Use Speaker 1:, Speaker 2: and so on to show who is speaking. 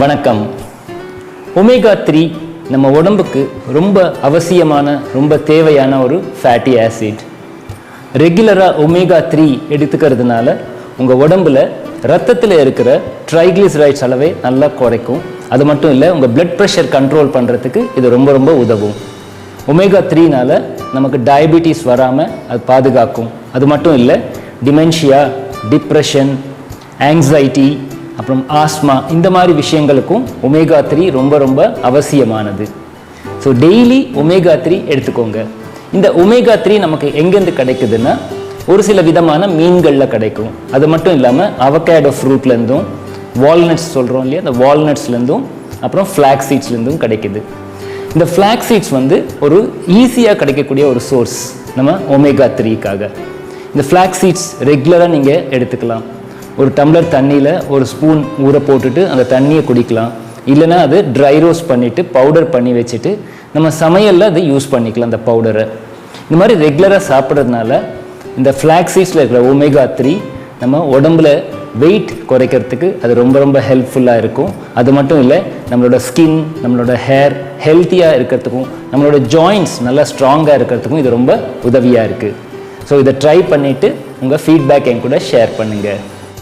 Speaker 1: வணக்கம். Omega three நம்ம உடம்புக்கு ரொம்ப அவசியமான ரொம்ப தேவையான ஒரு ஃபேட்டி ஆசிட் ரெகுலராக ஒமேகா த்ரீ எடுத்துக்கிறதுனால உங்கள் உடம்புல ரத்தத்தில் இருக்கிற ட்ரைக்ளிசரைட்ஸ் அளவை நல்லா குறைக்கும். அது மட்டும் இல்லை உங்கள் பிளட் ப்ரெஷர் கண்ட்ரோல் பண்ணுறதுக்கு இது ரொம்ப ரொம்ப உதவும். ஒமேகா த்ரீனால் நமக்கு டயபிட்டிஸ் வராமல் அது பாதுகாக்கும். அது மட்டும் இல்லை டிமென்ஷியா டிப்ரெஷன் ஆங்ஸைட்டி அப்புறம் ஆஸ்மா இந்த மாதிரி விஷயங்களுக்கும் ஒமேகா த்ரீ ரொம்ப ரொம்ப அவசியமானது. ஸோ டெய்லி ஒமேகா த்ரீ எடுத்துக்கோங்க. இந்த ஒமேகா த்ரீ நமக்கு எங்கேருந்து கிடைக்குதுன்னா ஒரு சில விதமான மீன்களில் கிடைக்கும். அது மட்டும் இல்லாமல் அவகேடோ ஃப்ரூட்லேருந்தும் வால்நட்ஸ் சொல்கிறோம் இல்லையா அந்த வால்நட்ஸ்லேருந்தும் அப்புறம் ஃப்ளாக் சீட்ஸ்லேருந்தும் கிடைக்குது. இந்த ஃப்ளாக் சீட்ஸ் வந்து ஒரு ஈஸியாக கிடைக்கக்கூடிய ஒரு சோர்ஸ் நம்ம ஒமேகா த்ரீக்காக இந்த ஃப்ளாக் சீட்ஸ் ரெகுலராக நீங்கள் எடுத்துக்கலாம். ஒரு டம்ளர் தண்ணியில் ஒரு ஸ்பூன் ஊற போட்டுட்டு அந்த தண்ணியை குடிக்கலாம். இல்லைன்னா அது ட்ரை ரோஸ்ட் பண்ணிவிட்டு பவுடர் பண்ணி வச்சுட்டு நம்ம சமையலில் அதை யூஸ் பண்ணிக்கலாம் அந்த பவுடரை இந்த மாதிரி ரெகுலராக சாப்பிட்றதுனால இந்த ஃப்ளாக்ஸீஸில் இருக்கிற ஒமேகா த்ரீ நம்ம உடம்புல வெயிட் குறைக்கிறதுக்கு அது ரொம்ப ரொம்ப ஹெல்ப்ஃபுல்லாக இருக்கும். அது மட்டும் இல்லை நம்மளோட ஸ்கின் நம்மளோட ஹேர் ஹெல்த்தியாக இருக்கிறதுக்கும் நம்மளோட ஜாயின்ஸ் நல்லா ஸ்ட்ராங்காக இருக்கிறதுக்கும் இது ரொம்ப உதவியாக இருக்குது ஸோ இதை ட்ரை பண்ணிவிட்டு உங்கள் ஃபீட்பேக் என் கூட ஷேர் பண்ணுங்கள்